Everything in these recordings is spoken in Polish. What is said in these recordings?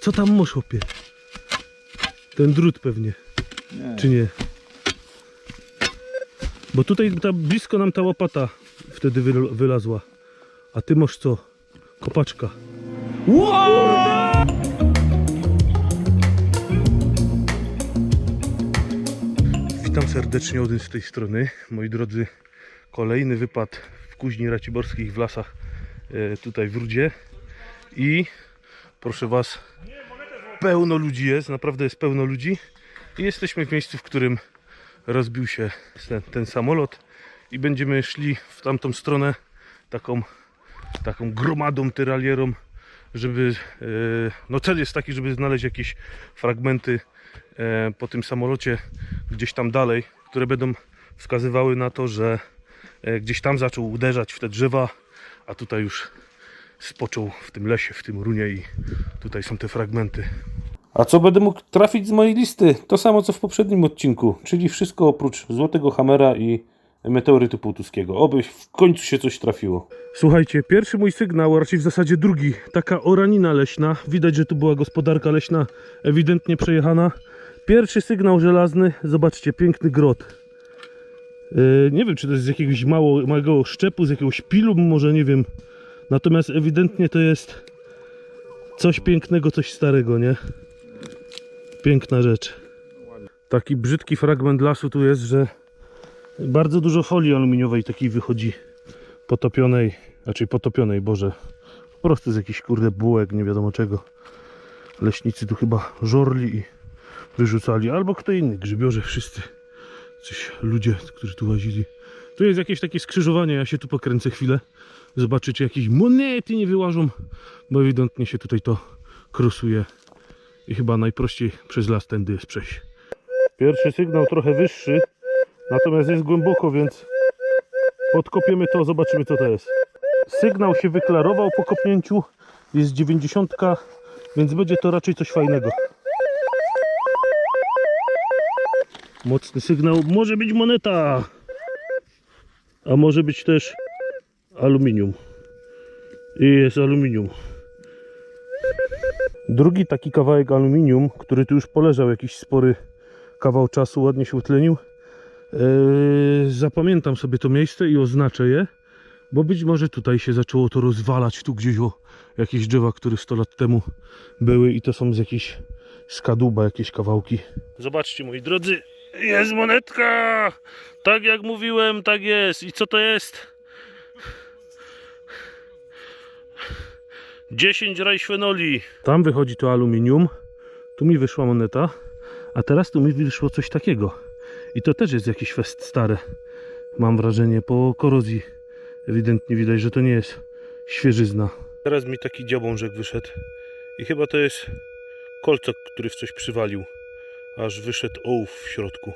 Co tam masz, chłopie? Ten drut pewnie, Nie. czy nie? Bo tutaj ta, blisko nam ta łopata wtedy wyl- wylazła. A ty masz co? Kopaczka. Wow! Witam serdecznie Odyn z tej strony. Moi drodzy, kolejny wypad w Kuźni Raciborskich w lasach e, tutaj w Rudzie. I proszę Was, pełno ludzi jest, naprawdę jest pełno ludzi. I jesteśmy w miejscu, w którym rozbił się ten, ten samolot i będziemy szli w tamtą stronę taką, taką gromadą, tyralierą, żeby, e, no cel jest taki, żeby znaleźć jakieś fragmenty e, po tym samolocie gdzieś tam dalej, które będą wskazywały na to, że e, gdzieś tam zaczął uderzać w te drzewa, a tutaj już spoczął w tym lesie, w tym runie i tutaj są te fragmenty. A co będę mógł trafić z mojej listy? To samo co w poprzednim odcinku, czyli wszystko oprócz Złotego Hamera i Meteorytu Półtuskiego. Oby w końcu się coś trafiło. Słuchajcie, pierwszy mój sygnał, a raczej w zasadzie drugi, taka oranina leśna. Widać, że tu była gospodarka leśna ewidentnie przejechana. Pierwszy sygnał żelazny, zobaczcie, piękny grot. Yy, nie wiem, czy to jest z jakiegoś mało, małego szczepu, z jakiegoś pilu, może nie wiem. Natomiast ewidentnie to jest coś pięknego, coś starego, nie? Piękna rzecz. Taki brzydki fragment lasu tu jest, że bardzo dużo folii aluminiowej takiej wychodzi potopionej, raczej potopionej, Boże, po prostu z jakichś kurde bułek, nie wiadomo czego. Leśnicy tu chyba żorli i wyrzucali, albo kto inny, grzybiorze wszyscy, coś ludzie, którzy tu łazili. Tu jest jakieś takie skrzyżowanie, ja się tu pokręcę chwilę, zobaczycie jakieś monety nie wyłażą, bo ewidentnie się tutaj to krusuje i chyba najprościej przez las tędy jest przejść. Pierwszy sygnał trochę wyższy, natomiast jest głęboko, więc Podkopiemy to, zobaczymy co to jest. Sygnał się wyklarował po kopnięciu. Jest 90, więc będzie to raczej coś fajnego. Mocny sygnał. Może być moneta. A może być też aluminium. I jest aluminium. Drugi taki kawałek aluminium, który tu już poleżał jakiś spory kawał czasu, ładnie się utlenił. Yy, zapamiętam sobie to miejsce i oznaczę je, bo być może tutaj się zaczęło to rozwalać, tu gdzieś o jakieś drzewa, które 100 lat temu były i to są z jakiejś skaduba, jakieś kawałki. Zobaczcie moi drodzy, jest monetka! Tak jak mówiłem, tak jest. I co to jest? 10 rajśwenoli. Tam wychodzi to aluminium, tu mi wyszła moneta, a teraz tu mi wyszło coś takiego. I to też jest jakieś fest stare. Mam wrażenie po korozji. Ewidentnie widać, że to nie jest świeżyzna. Teraz mi taki dziabążek wyszedł. I chyba to jest kolcok, który w coś przywalił. Aż wyszedł ołów w środku.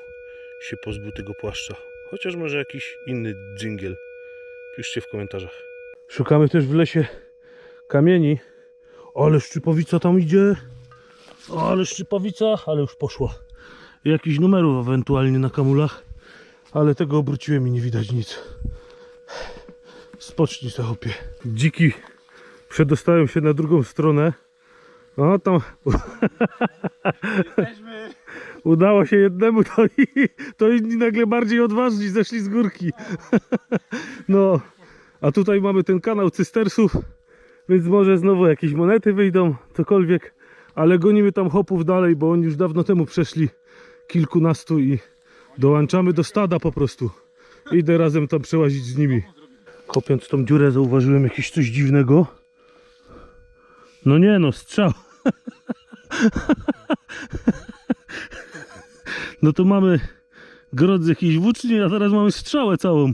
Się pozbył tego płaszcza. Chociaż może jakiś inny dżingiel. Piszcie w komentarzach. Szukamy też w lesie kamieni. Ale szczypowica tam idzie. Ale szczypowica, ale już poszła jakichś numerów ewentualnie na kamulach, ale tego obróciłem i nie widać nic. Spocznij se chłopie. Dziki przedostają się na drugą stronę. No tam udało się jednemu, to, i, to inni nagle bardziej odważni zeszli z górki. No, a tutaj mamy ten kanał cystersów, więc może znowu jakieś monety wyjdą, cokolwiek, ale gonimy tam hopów dalej, bo oni już dawno temu przeszli kilkunastu i dołączamy do stada po prostu. Idę razem tam przełazić z nimi. Kopiąc tą dziurę zauważyłem jakieś coś dziwnego. No nie no, strzał. No to mamy grot z jakiejś włóczni, a teraz mamy strzałę całą.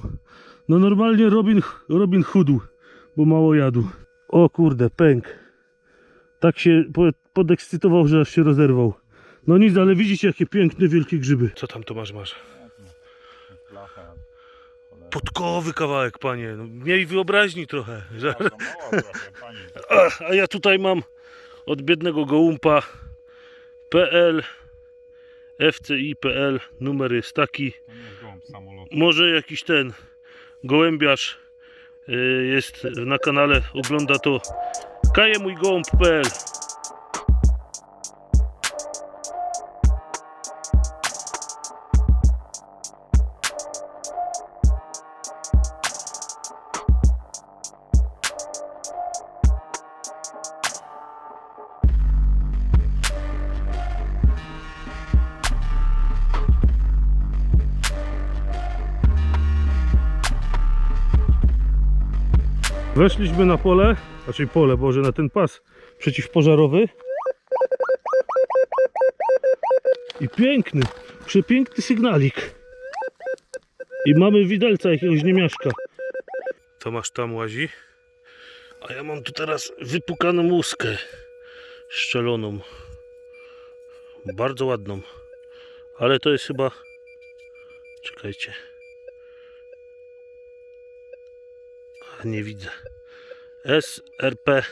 No normalnie Robin, Robin chudł, bo mało jadł. O kurde, pęk. Tak się po- podekscytował, że aż się rozerwał. No nic, ale widzicie jakie piękne, wielkie grzyby. Co tam Tomasz masz? Podkowy kawałek, panie. No, miej wyobraźni trochę. Że... A ja tutaj mam od biednego gołumpa PL FCI.pl numer jest taki. Może jakiś ten gołębiarz y, jest na kanale, ogląda to. Kaje Weszliśmy na pole, raczej pole, boże, na ten pas przeciwpożarowy. I piękny, przepiękny sygnalik. I mamy widelca jakiegoś niemiaszka. Tomasz tam łazi. A ja mam tu teraz wypukaną łuskę. Szczeloną. Bardzo ładną. Ale to jest chyba... Czekajcie. Nie widzę. SRP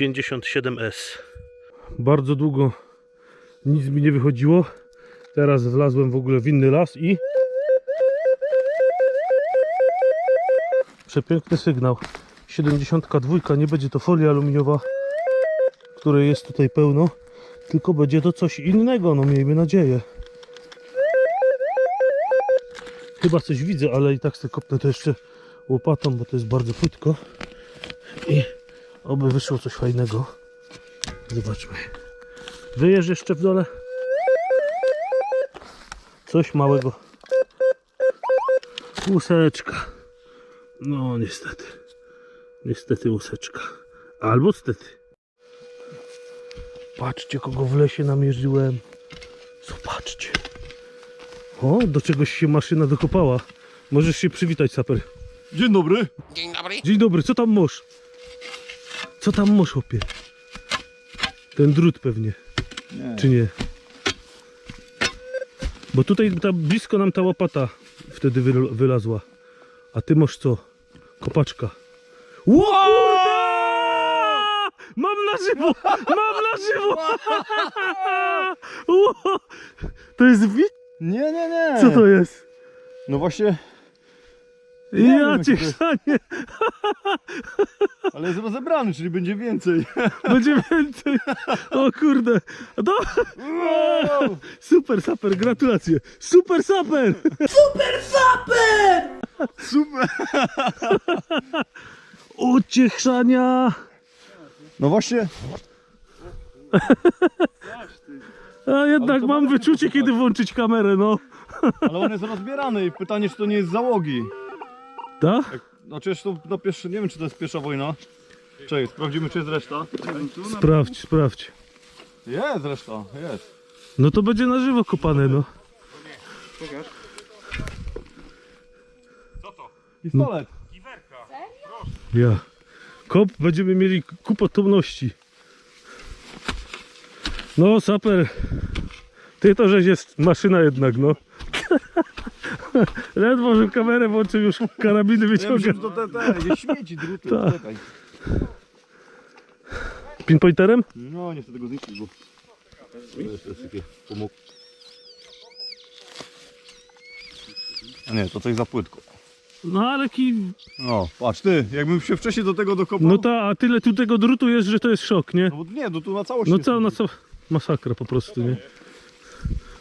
57S. Bardzo długo nic mi nie wychodziło. Teraz wlazłem w ogóle w inny las i przepiękny sygnał. 72 nie będzie to folia aluminiowa, której jest tutaj pełno, tylko będzie to coś innego, no miejmy nadzieję. Chyba coś widzę, ale i tak sobie kopnę to jeszcze łopatą, bo to jest bardzo płytko. I oby wyszło coś fajnego. Zobaczmy. Wyjeżdż jeszcze w dole. Coś małego. Łuseczka. No niestety. Niestety łuseczka. Albo stety. Patrzcie kogo w lesie namierzyłem. Zobaczcie. O, do czegoś się maszyna dokopała. Możesz się przywitać, saper. Dzień dobry. Dzień dobry. Dzień dobry, co tam masz? Co tam masz, chłopie? Ten drut pewnie, Nie. czy nie? Bo tutaj ta, blisko nam ta łopata wtedy wyl- wylazła. A ty masz co? Kopaczka. Ło! Mam na żywo! Mam na żywo! To jest wit? Nie, nie, nie. Co to jest? No właśnie, Ja cię chrzanie. ale jest rozebrany, czyli będzie więcej. Będzie więcej. O kurde. Do... Super saper, gratulacje. Super saper. Super. Uciechrzania. No właśnie, A jednak mam wyczucie, kiedy włączyć kamerę, no. ale on jest rozbierany i pytanie, czy to nie jest z załogi. Tak? Znaczy, to na pierwszy, nie wiem, czy to jest pierwsza wojna. Czekaj, sprawdzimy, czy jest reszta. Sprawdź, sprawdź. Jest reszta, jest. No to będzie na żywo kopane, no. Pistolet. Ja. Kop, będziemy mieli kupotowności. No, saper. Ty to żeś jest maszyna jednak, no. Ledwo, że kamerę włączył, już karabiny wyciąga. to te, te, śmieci, druty, Tak. czekaj. Pinpointerem? No, nie chcę tego zniszczyć, bo... To jest, to jest takie pomóg. A nie, to coś za płytko. No ale ki... No, patrz ty, jakbym się wcześniej do tego dokopał. No ta, a tyle tu tego drutu jest, że to jest szok, nie? No bo nie, no tu na całość No jest. co, no co? Masakra po prostu, nie?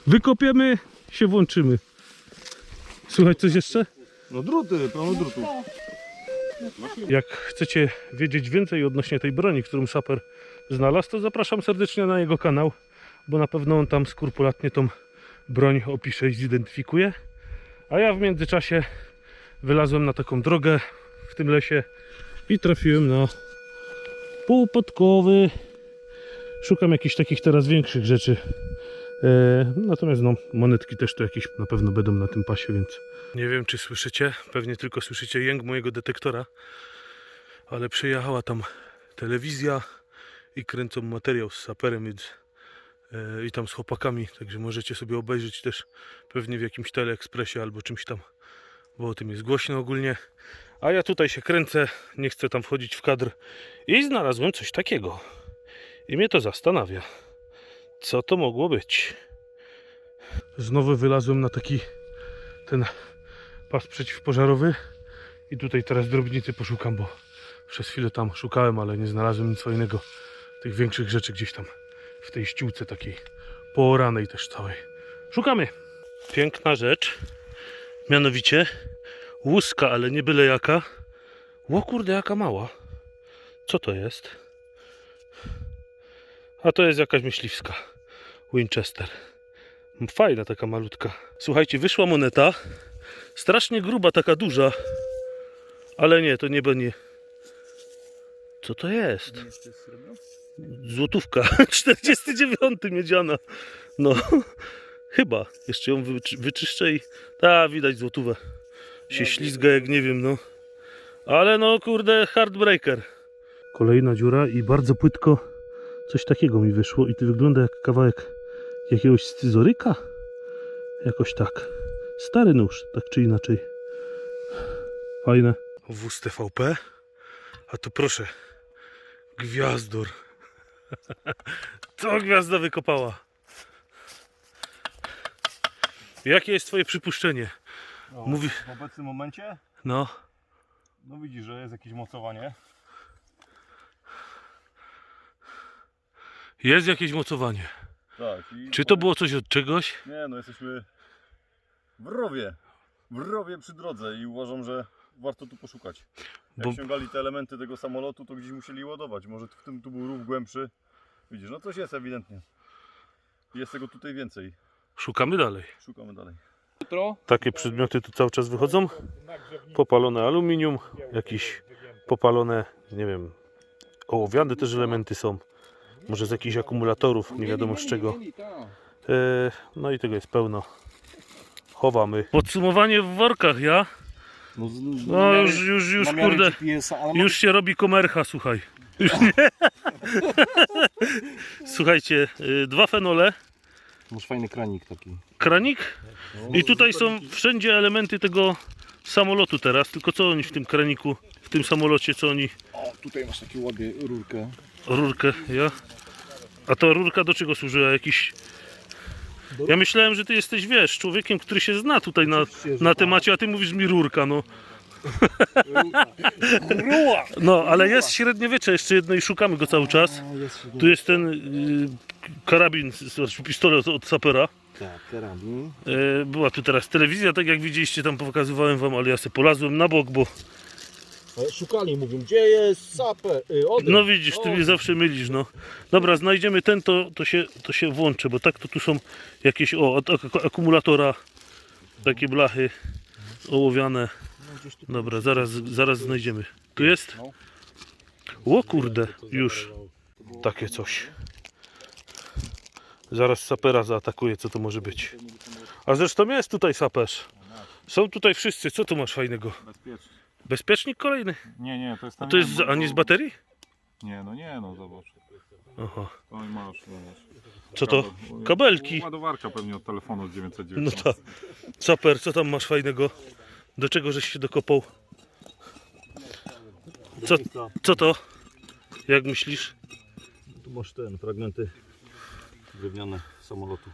Wykopiemy, się włączymy. Słychać coś jeszcze? No druty, pełno drutów. Jak chcecie wiedzieć więcej odnośnie tej broni, którą Saper znalazł, to zapraszam serdecznie na jego kanał, bo na pewno on tam skrupulatnie tą broń opisze i zidentyfikuje. A ja w międzyczasie wylazłem na taką drogę w tym lesie i trafiłem na półpodkowy. Szukam jakichś takich teraz większych rzeczy. E, natomiast no, monetki też tu jakieś na pewno będą na tym pasie, więc nie wiem czy słyszycie, pewnie tylko słyszycie jęk mojego detektora, ale przyjechała tam telewizja i kręcą materiał z saperem, więc e, i tam z chłopakami, także możecie sobie obejrzeć też pewnie w jakimś teleekspresie albo czymś tam, bo o tym jest głośno ogólnie. A ja tutaj się kręcę, nie chcę tam wchodzić w kadr i znalazłem coś takiego. I mnie to zastanawia. Co to mogło być? Znowu wylazłem na taki ten pas przeciwpożarowy i tutaj teraz drobnicy poszukam, bo przez chwilę tam szukałem, ale nie znalazłem nic fajnego. Tych większych rzeczy gdzieś tam w tej ściółce takiej pooranej też całej. Szukamy! Piękna rzecz. Mianowicie łuska, ale nie byle jaka. Ło kurde, jaka mała. Co to jest? A to jest jakaś myśliwska. Winchester. Fajna taka malutka. Słuchajcie, wyszła moneta. Strasznie gruba, taka duża. Ale nie, to nie będzie. Co to jest? Złotówka. 49 miedziana. No, chyba. Jeszcze ją wyczy- wyczyszczę i... Ta, widać złotówę. Się ślizga jak nie wiem, no. Ale no, kurde, hardbreaker. Kolejna dziura i bardzo płytko coś takiego mi wyszło i to wygląda jak kawałek jakiegoś scyzoryka. Jakoś tak. Stary nóż, tak czy inaczej. Fajne. Wóz TVP. A tu proszę. Gwiazdor. To gwiazda wykopała. Jakie jest twoje przypuszczenie? No, Mówi- W obecnym momencie, No, no widzisz, że jest jakieś mocowanie. Jest jakieś mocowanie. Tak. I Czy to było coś od czegoś? Nie, no jesteśmy w rowie. W rowie przy drodze i uważam, że warto tu poszukać. Jak Bo- ściągali te elementy tego samolotu, to gdzieś musieli ładować. Może w tym tu był rów głębszy. Widzisz, no coś jest ewidentnie. Jest tego tutaj więcej. Szukamy dalej. Szukamy dalej. Takie przedmioty tu cały czas wychodzą. Popalone aluminium, jakieś popalone, nie wiem, ołowiane też elementy są. Może z jakichś akumulatorów, nie wiadomo z czego. E, no i tego jest pełno. Chowamy. Podsumowanie w workach, ja? No, No już, już, już, kurde. Już się robi komercha, słuchaj. Już nie. Słuchajcie, y, dwa fenole, Masz fajny kranik taki. kranik i tutaj są wszędzie elementy tego samolotu teraz. Tylko co oni w tym kraniku, w tym samolocie, co oni, O, tutaj masz taką ładnie rurkę. Rurkę, ja? A ta rurka do czego służyła? Jakiś... Ja myślałem, że ty jesteś, wiesz, człowiekiem, który się zna tutaj na, na temacie, a ty mówisz mi rurka, no. No, ale jest średniowiecze jeszcze jedno i szukamy go cały czas. O, jest się Tu jest ten y, karabin, znaczy pistolet od sapera. Tak, karabin. Y, była tu teraz telewizja, tak jak widzieliście, tam pokazywałem wam, ale ja sobie polazłem na bok, bo Szukali, mówią, gdzie jest sapę? Y, odejdź. no widzisz, ty mnie zawsze mylisz, no. Dobra, znajdziemy ten, to, to, się, to się włączę, bo tak to tu są jakieś, o, ak- akumulatora, takie blachy ołowiane. Dobra, zaraz, zaraz znajdziemy. Tu jest? O kurde, już. Takie coś. Zaraz sapera zaatakuje, co to może być. A zresztą jest tutaj saperz. Są tutaj wszyscy, co tu masz fajnego? Bezpiecznie. Bezpiecznik kolejny. Nie, nie, to jest A to jest, z- a nie z baterii? Nie, no nie, no zobacz. Aha. Oj, masz, no masz. Co to? Kabel- Kabelki. Ładowarka pewnie od telefonu z No 990. tak. Saper, co tam masz fajnego? Do czego żeś się dokopał? Co, co to? Jak myślisz? Tu masz ten, fragmenty drewniane samolotu.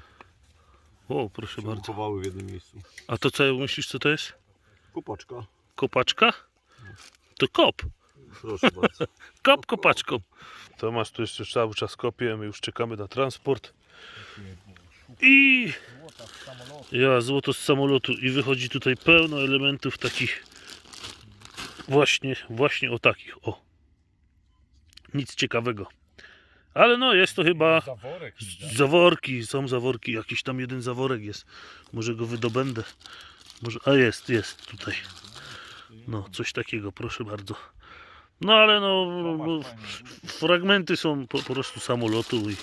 O, proszę bardzo. Chowały w jednym miejscu. A to co myślisz, co to jest? Kupaczka. Kopaczka? To kop. Proszę bardzo. Kop kopaczką. Tomasz tu jeszcze cały czas kopie, my już czekamy na transport. I ja złoto z samolotu i wychodzi tutaj pełno elementów takich właśnie, właśnie o takich, o. Nic ciekawego. Ale no jest to chyba Zaworek. z- zaworki, są zaworki, jakiś tam jeden zaworek jest. Może go wydobędę. Może, a jest, jest tutaj. No, coś takiego, proszę bardzo. No ale no, no fragmenty są po, po prostu samolotu i